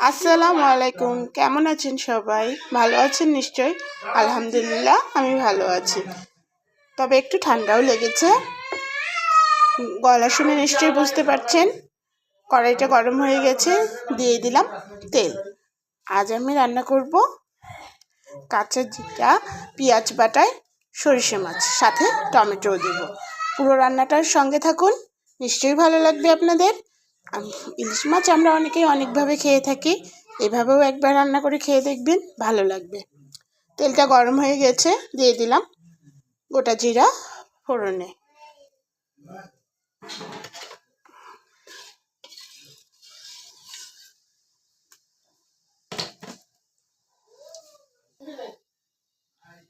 আসসালামু আলাইকুম। কেমন আছেন সবাই? ভালো আছেন নিশ্চয় আলহামদুলিল্লাহ, আমি ভালো আছি। তবে একটু ঠান্ডাও লেগেছে। গলা শুনে নিশ্চয়ই বুঝতে পারছেন। কড়াইটা গরম হয়ে গেছে, দিয়ে দিলাম তেল। আজ আমি রান্না করব কাঁচা জিরা, পেঁয়াজ বাটায় সরিষা মাছ, সাথে টমেটোও দেব। পুরো রান্নাটার সঙ্গে থাকুন। নিশ্চয়ই ভালো লাগবে আপনাদের। ইলিশ মাছ আমরা অনেকেই অনেকভাবে খেয়ে থাকি। এভাবেও একবার রান্না করে খেয়ে দেখবেন, ভালো লাগবে। তেলটা গরম হয়ে গেছে, দিয়ে দিলাম গোটা জিরা ফোড়নে।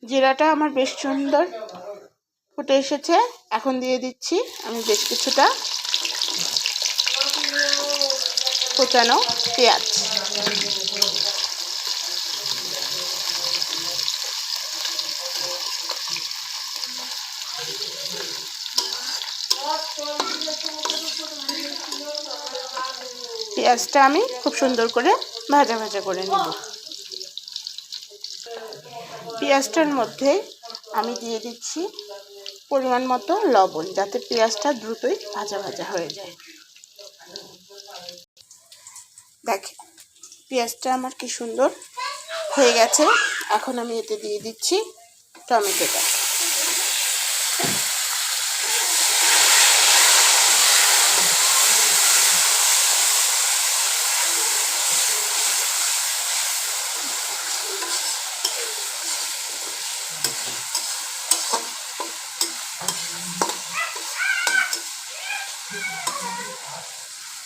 জিরাটা আমার বেশ সুন্দর ফুটে এসেছে। এখন দিয়ে দিচ্ছি আমি বেশ কিছুটা কুচানো পেঁয়াজ। পেঁয়াজটা আমি খুব সুন্দর করে ভাজা ভাজা করে নেব। পেঁয়াজটার মধ্যে আমি দিয়ে দিচ্ছি পরিমাণ মতো লবণ, যাতে পেঁয়াজটা দ্রুতই ভাজা ভাজা হয়ে যায়। দেখেন পেঁয়াজটা আমার কি সুন্দর হয়ে গেছে। এখন আমি এতে দিয়ে দিচ্ছি টমেটোটা।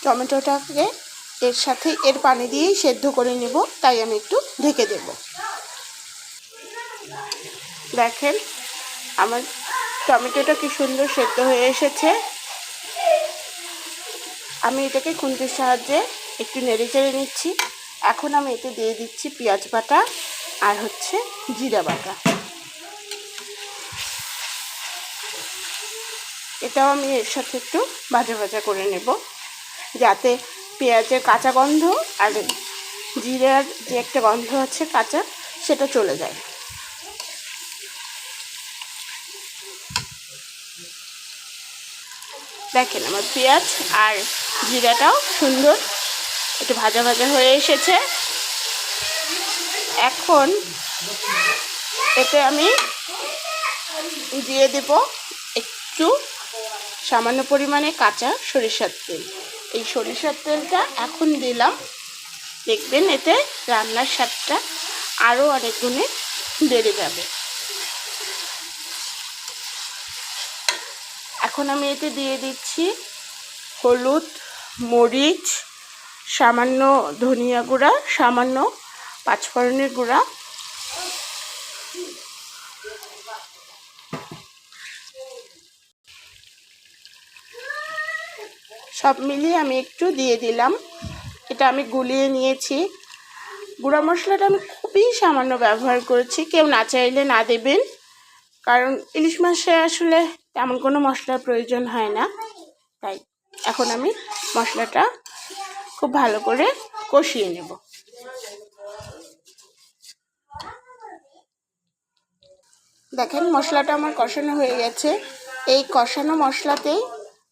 টমেটোটাকে এর সাথে এর পানি দিয়েই সেদ্ধ করে নেব, তাই আমি একটু ঢেকে দেব। দেখেন, আমার টমেটোটা কি সুন্দর সেদ্ধ হয়ে এসেছে। আমি এটাকে খুন্তির সাহায্যে একটু নেড়ে চেড়ে নিচ্ছি। এখন আমি এতে দিয়ে দিচ্ছি পেঁয়াজ বাটা আর হচ্ছে জিরা বাটা। এটাও আমি এর সাথে একটু ভাজা ভাজা করে নেব, যাতে পেঁয়াজের কাঁচা গন্ধ আর জিরার যে একটা গন্ধ আছে কাঁচা, সেটা চলে যায়। দেখেন আমার পেঁয়াজ আর জিরাটাও সুন্দর, একটু ভাজা ভাজা হয়ে এসেছে। এখন এতে আমি দিয়ে দেব একটু সামান্য পরিমাণে কাঁচা সরিষার তেল। এই সরিষার তেলটা এখন দিলাম। দেখবেন এতে রান্নার স্বাদটা আরও অনেক গুণে বেড়ে যাবে। এখন আমি এতে দিয়ে দিচ্ছি হলুদ, মরিচ, সামান্য ধনিয়া গুঁড়া, সামান্য পাঁচফোড়নের গুঁড়া। সব মিলিয়ে আমি একটু দিয়ে দিলাম। এটা আমি গুলিয়ে নিয়েছি। গুঁড়া মশলাটা আমি খুবই সামান্য ব্যবহার করেছি। কেউ না চাইলে না দেবেন। কারণ ইলিশ মাছে আসলে তেমন কোনো মশলার প্রয়োজন হয় না। তাই এখন আমি মশলাটা খুব ভালো করে কষিয়ে নেব। দেখেন মশলাটা আমার কষানো হয়ে গেছে। এই কষানো মশলাতেই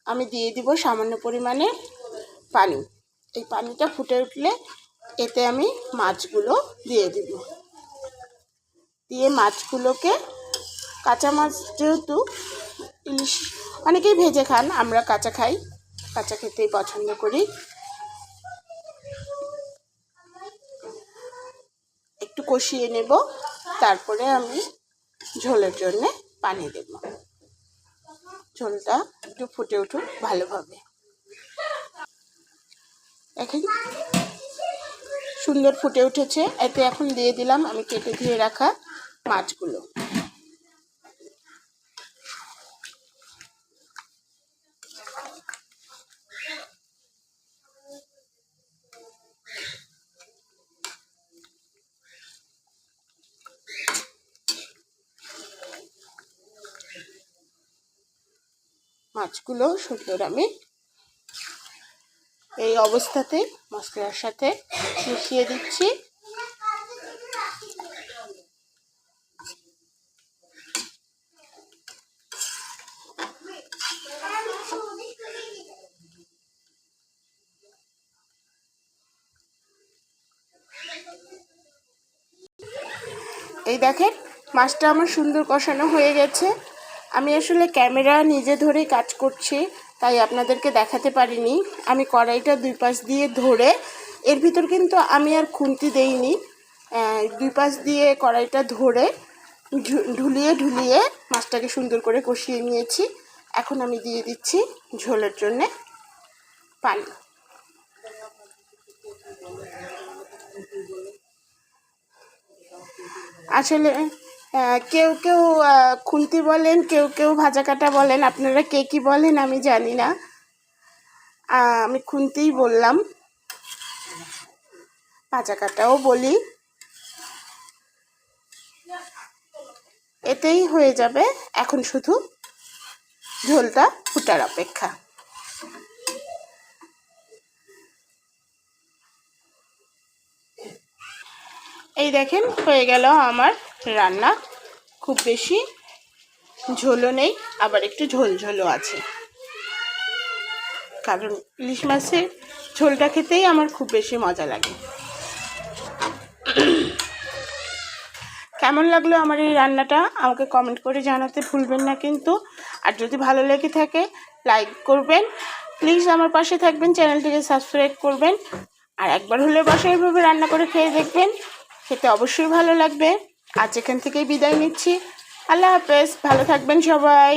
আমি দিয়ে দিব সামান্য পরিমাণে পানি। এই পানিটা ফুটে উঠলে এতে আমি মাছগুলো দিয়ে দিব। দিয়ে মাছগুলোকে, কাঁচা মাছ যেহেতু ইলিশ, অনেকেই ভেজে খান, আমরা কাঁচা খাই, কাঁচা খেতেই পছন্দ করি। একটু কষিয়ে নেব, তারপরে আমি ঝোলের জন্যে পানি দেব। ঝোলটা একটু ফুটে উঠুক ভালোভাবে। এখন সুন্দর ফুটে উঠেছে। এতে এখন দিয়ে দিলাম আমি কেটে ধুয়ে রাখা মাছগুলো। মাছগুলো সুন্দর আমি এই অবস্থাতে মশলার সাথে মিশিয়ে দিচ্ছি। এই দেখেন, মাছটা আমার সুন্দর কষানো হয়ে গেছে। আমি আসলে ক্যামেরা নিজে ধরেই কাজ করছি, তাই আপনাদেরকে দেখাতে পারিনি। আমি কড়াইটা দুই পাশ দিয়ে ধরে, এর ভিতর কিন্তু আমি আর খুন্তি দেইনি। দুই পাশ দিয়ে কড়াইটা ধরে ঢুলিয়ে ঢুলিয়ে মাছটাকে সুন্দর করে কষিয়ে নিয়েছি। এখন আমি দিয়ে দিচ্ছি ঝোলের জন্যে পানি। আসলে কেউ কেউ খুন্তি বলেন, কেউ কেউ ভাজা কাটা বলেন, আপনারা কে কি বলেন আমি জানি না। আমি খুন্তিই বললাম। ভাজা কাটাও বলি। এতেই হয়ে যাবে এখন শুধু ঝোলটা ফুটার অপেক্ষা। এই দেখেন, হয়ে গেল আমার রান্না। খুব বেশি ঝোলও নেই, আবার একটু ঝোল ঝোলও আছে। কারণ ইলিশ মাছের ঝোলটা খেতেই আমার খুব বেশি মজা লাগে। কেমন লাগল আমার এই রান্নাটা? আমাকে কমেন্ট করে জানাতে ভুলবেন না কিন্তু। আর যদি ভালো লেগে থাকে লাইক করবেন। প্লিজ আমার পাশে থাকবেন, চ্যানেলটিকে সাবস্ক্রাইব করবেন। আর একবার হলে বাসায় এভাবে রান্না করে খেয়ে দেখবেন। খেতে অবশ্যই ভালো লাগবে। আজ এখান থেকেই বিদায় নিচ্ছি। আল্লাহ হাফেজ ভালো থাকবেন সবাই।